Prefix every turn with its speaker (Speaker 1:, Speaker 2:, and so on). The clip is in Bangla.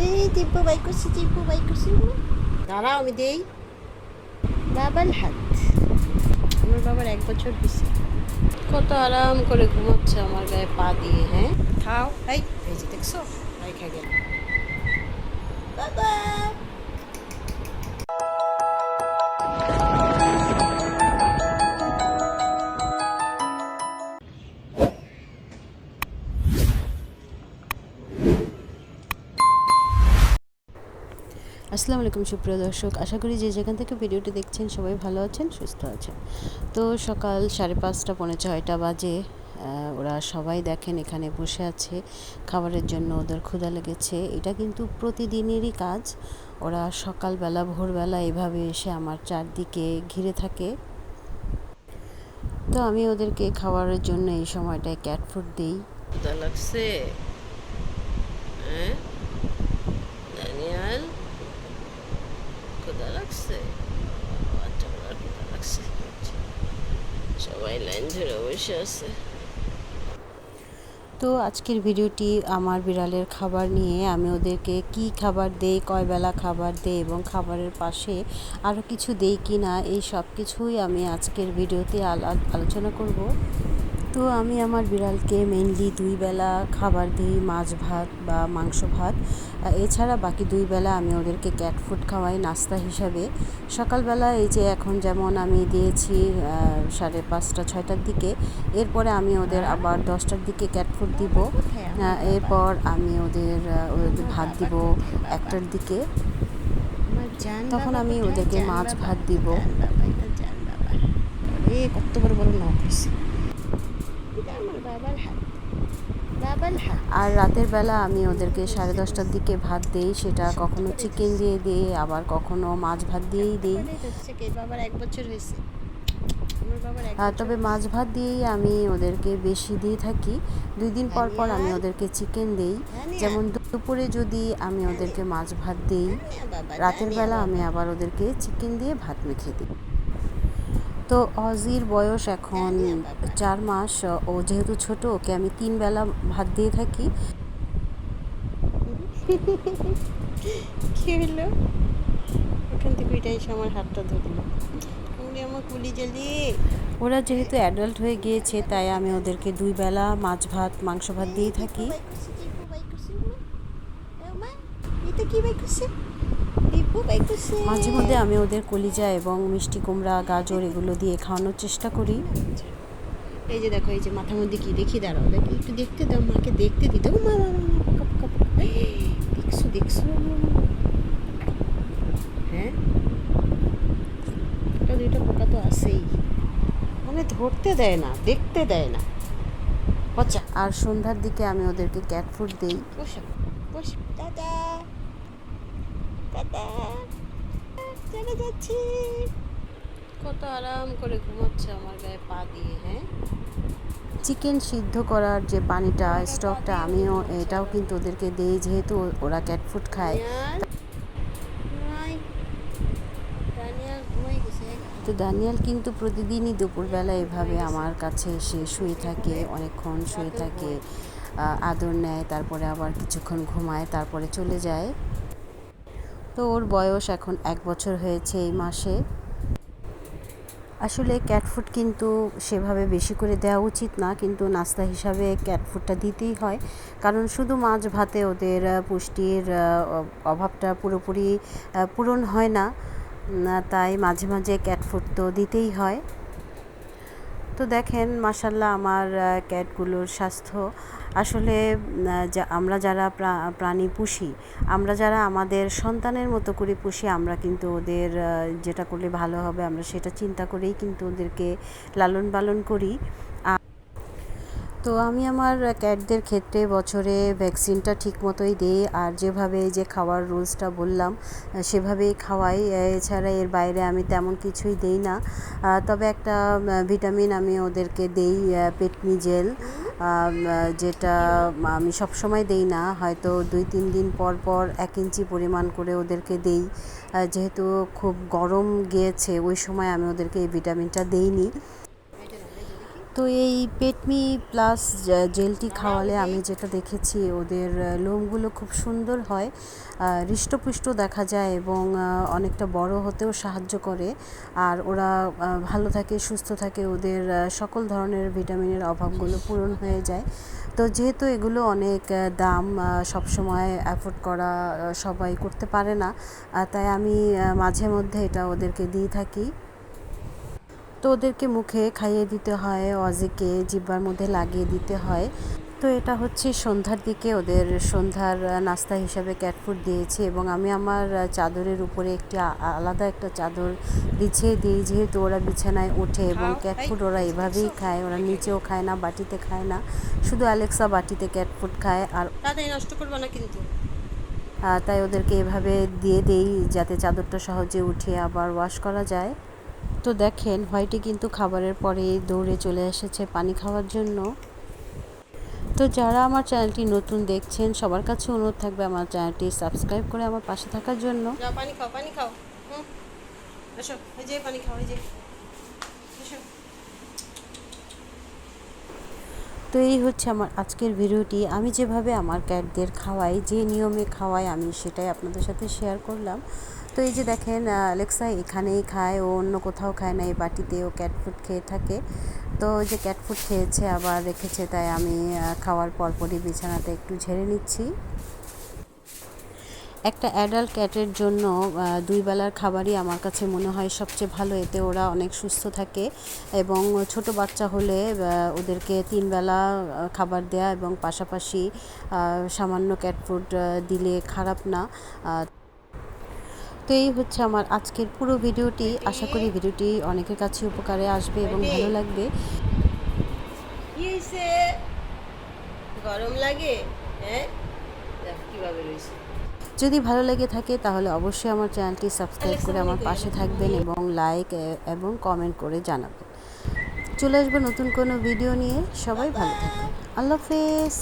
Speaker 1: এই দিব্য বাই করছি দিব্য বাই করছি দাঁড়াও আমি দেই বাবার হাত আমার বাবার এক বছর হয়েছে কত আরাম করে ঘুমাচ্ছে আমার গায়ে পা দিয়ে হ্যাঁ খাও এই এই যে দেখছ রাইখা গেল বাবা আসসালামু আলাইকুম, সুপ্রিয় দর্শক। আশা করি যে যেখান থেকে ভিডিওটি দেখছেন সবাই ভালো আছেন, সুস্থ আছেন। তো সকাল সাড়ে পাঁচটা, পৌনে ছয়টা বাজে। ওরা সবাই দেখেন এখানে বসে আছে। খাবারের জন্য ওদের ক্ষুধা লেগেছে। এটা কিন্তু প্রতিদিনেরই কাজ। ওরা সকালবেলা, ভোরবেলা এভাবে এসে আমার চারদিকে ঘিরে থাকে। তো আমি ওদেরকে খাবারের জন্য এই সময়টায় ক্যাট ফুড দিই। লাগছে? হ্যাঁ ড্যানিয়াল ক্ষুধা তো আজকের ভিডিওটি আমার বিড়ালের খাবার নিয়ে আমি ওদেরকে কি খাবার দেই, কয় বেলা খাবার দেই এবং খাবারের পাশে আরও কিছু দেই কি না এই সব কিছুই আমি আজকের ভিডিওতে আল- আলোচনা করব। তো আমি আমার বিড়ালকে মেনলি দুই বেলা খাবার দিই, মাছ ভাত বা মাংস ভাত। এছাড়া বাকি দুই বেলা আমি ওদেরকে ক্যাট ফুড খাওয়াই নাস্তা হিসাবে। সকালবেলা এই যে এখন যেমন আমি দিয়েছি সাড়ে পাঁচটা, ছয়টার দিকে, এরপরে আমি ওদের আবার দশটার দিকে ক্যাট ফুড দিব। এরপর আমি ওদের ওদের ভাত দিব একটার দিকে। তখন আমি ওদেরকে মাছ ভাত দিব। কত বড় বড় নখ হয়েছে আর রাতের বেলা আমি ওদেরকে সাড়ে দশটার দিকে ভাত দেই, সেটা কখনো চিকেন দিয়ে দিই, আবার কখনো মাছ ভাত দিয়েই দিই। তবে মাছ ভাত দিয়েই আমি ওদেরকে বেশি দিয়ে থাকি। দুই দিন পর পর আমি ওদেরকে চিকেন দেই। যেমন দুপুরে যদি আমি ওদেরকে মাছ ভাত দিই, রাতের বেলা আমি আবার ওদেরকে চিকেন দিয়ে ভাত মেখে দিই। তো অজির বয়স এখন চার মাস। ও যেহেতু ছোট ওকে আমি তিন বেলা ভাত দিয়ে থাকি। কি হলো? ওখান থেকে এসে আমার হাতটা ধরলো। ওরে আমার কুলি জ্বালি ওরা যেহেতু অ্যাডাল্ট হয়ে গিয়েছে তাই আমি ওদেরকে দুই বেলা মাছ ভাত মাংস ভাত দিয়েই থাকি। মাঝে মধ্যে আমি ওদের কলিজা এবং মিষ্টি কুমড়া গাজর এগুলো দিয়ে খাওয়ানোর চেষ্টা করি। এই যে দেখো এই যে মাথার মধ্যে কি দেখি? দাঁড়াও দেখি একটু দেখতে দাও মাকে দেখতে দিতে মা দেখছ দেখছ হ্যাঁ? একটা দুইটা পোকা তো আছেই। মানে ধরতে দেয় না দেখতে দেয় না। পচা। আর সন্ধ্যার দিকে আমি ওদেরকে ক্যাট ফুড দিই। দাদা চলে যাচ্ছি। কত আরাম করে ঘুমাচ্ছে আমার গায়ে পা দিয়ে হ্যাঁ? চিকেন সিদ্ধ করার যে পানিটা স্টকটা আমিও এটাও কিন্তু ওদেরকে দিই যেহেতু ওরা ক্যাট ফুড খায়। তো দানিয়াল কিন্তু প্রতিদিনই দুপুরবেলা এভাবে আমার কাছে এসে শুয়ে থাকে অনেকক্ষণ শুয়ে থাকে আদর নেয় তারপরে আবার কিছুক্ষণ ঘুমায় তারপরে চলে যায়। তো ওর বয়স এখন এক বছর হয়েছে এই মাসে। আসলে ক্যাটফুড কিন্তু সেভাবে বেশি করে দেওয়া উচিত না, কিন্তু নাস্তা হিসাবে ক্যাটফুডটা দিতেই হয়। কারণ শুধু মাছ ভাতে ওদের পুষ্টির অভাবটা পুরোপুরি পূরণ হয় না। তাই মাঝে মাঝে ক্যাটফুড তো দিতেই হয়। তো দেখেন মাসাল্লাহ আমার ক্যাটগুলোর স্বাস্থ্য। আসলে আমরা যারা প্রাণী পুষি, আমরা যারা আমাদের সন্তানের মতো করে পুষি, আমরা কিন্তু ওদের যেটা করলে ভালো হবে, আমরা সেটা চিন্তা করেই কিন্তু ওদেরকে লালন পালন করি। তো আমি আমার ক্যাটদের ক্ষেত্রে বছরে ভ্যাকসিনটা ঠিক মতোই দিই আর যেভাবে যে খাওয়ার রুলসটা বললাম সেভাবেই খাওয়াই। এছাড়া এর বাইরে আমি তেমন কিছুই দেই না। তবে একটা ভিটামিন আমি ওদেরকে দেই পেটনি জেল যেটা আমি সব সময় দেই না। হয়তো দুই, তিন দিন পর পর এক ইঞ্চি পরিমাণ করে ওদেরকে দেই। যেহেতু খুব গরম গিয়েছে, ওই সময় আমি ওদেরকে এই ভিটামিনটা দেইনি। তো এই পেটমি প্লাস জেলটি খাওয়ালে আমি যেটা দেখেছি ওদের লোমগুলো খুব সুন্দর হয় হৃষ্টপুষ্ট দেখা যায় এবং অনেকটা বড় হতেও সাহায্য করে। আর ওরা ভালো থাকে, সুস্থ থাকে, ওদের সকল ধরনের ভিটামিনের অভাবগুলো পূরণ হয়ে যায়। তো যেহেতু এগুলো অনেক দাম সবসময় অ্যাফোর্ড করা সবাই করতে পারে না তাই আমি মাঝে মধ্যে এটা ওদেরকে দিয়ে থাকি। তো ওদেরকে মুখে খাইয়ে দিতে হয় অজেকে জিব্বার মধ্যে লাগিয়ে দিতে হয়। তো এটা হচ্ছে সন্ধ্যার দিকে ওদের সন্ধ্যার নাস্তা হিসাবে ক্যাট ফুড দিয়েছি এবং আমি আমার চাদরের উপরে একটি আলাদা একটা চাদর বিছিয়ে দিই যেহেতু ওরা বিছানায় ওঠে এবং ক্যাট ফুড ওরা এভাবেই খায় ওরা নিচেও খায় না বাটিতে খায় না। শুধু অ্যালেক্সা বাটিতে ক্যাট ফুড খায় আর
Speaker 2: নষ্ট করবে না কিন্তু।
Speaker 1: তাই ওদেরকে এভাবে দিয়ে দেই যাতে চাদরটা সহজে উঠে আবার ওয়াশ করা যায়। তো দেখেন হোয়াইটি কিন্তু খাবারের পরে দৌড়ে চলে এসেছে পানি খাওয়ার জন্য। তো যারা আমার চ্যানেলটি নতুন দেখছেন সবার কাছে অনুরোধ থাকবে আমার চ্যানেলটি সাবস্ক্রাইব করে আমার পাশে থাকার জন্য।
Speaker 2: পানি খাও পানি খাও। হুম। যে পানি খাও যে।
Speaker 1: তো এই হচ্ছে আমার আজকের ভিডিওটি। আমি যেভাবে আমার ক্যাটদের খাওয়াই যে নিয়মে খাওয়াই আমি সেটাই আপনাদের সাথে শেয়ার করলাম। তো এই যে দেখেন অ্যালেক্সা এখানেই খায়, ও অন্য কোথাও খায় না, এই বাটিতে ও ক্যাট ফুড খেয়ে থাকে। তো যে ক্যাট ফুড খেয়েছে, আবার রেখেছে, তাই আমি খাওয়ার পরপরই বিছানাতে একটু ঝেড়ে নিচ্ছি। একটা অ্যাডাল্ট ক্যাটের জন্য দুই বেলার খাবারই আমার কাছে মনে হয় সবচেয়ে ভালো। এতে ওরা অনেক সুস্থ থাকে এবং ছোট বাচ্চা হলে ওদেরকে তিন বেলা খাবার দেয়া এবং পাশাপাশি সামান্য ক্যাট ফুড দিলে খারাপ না। তো এই হচ্ছে আমার আজকের পুরো ভিডিওটি। আশা করি ভিডিওটি অনেকের কাছে উপকারে আসবে এবং ভালো লাগবে।
Speaker 2: গরম লাগে? হ্যাঁ? দেখ কীভাবে রয়েছে
Speaker 1: যদি ভালো লেগে থাকে তাহলে অবশ্যই আমার চ্যানেলটি সাবস্ক্রাইব করে আমার পাশে থাকবেন এবং লাইক এবং কমেন্ট করে জানাবেন। চলে আসব নতুন কোনো ভিডিও নিয়ে। সবাই ভালো থাকবেন। আল্লাহ হাফেজ।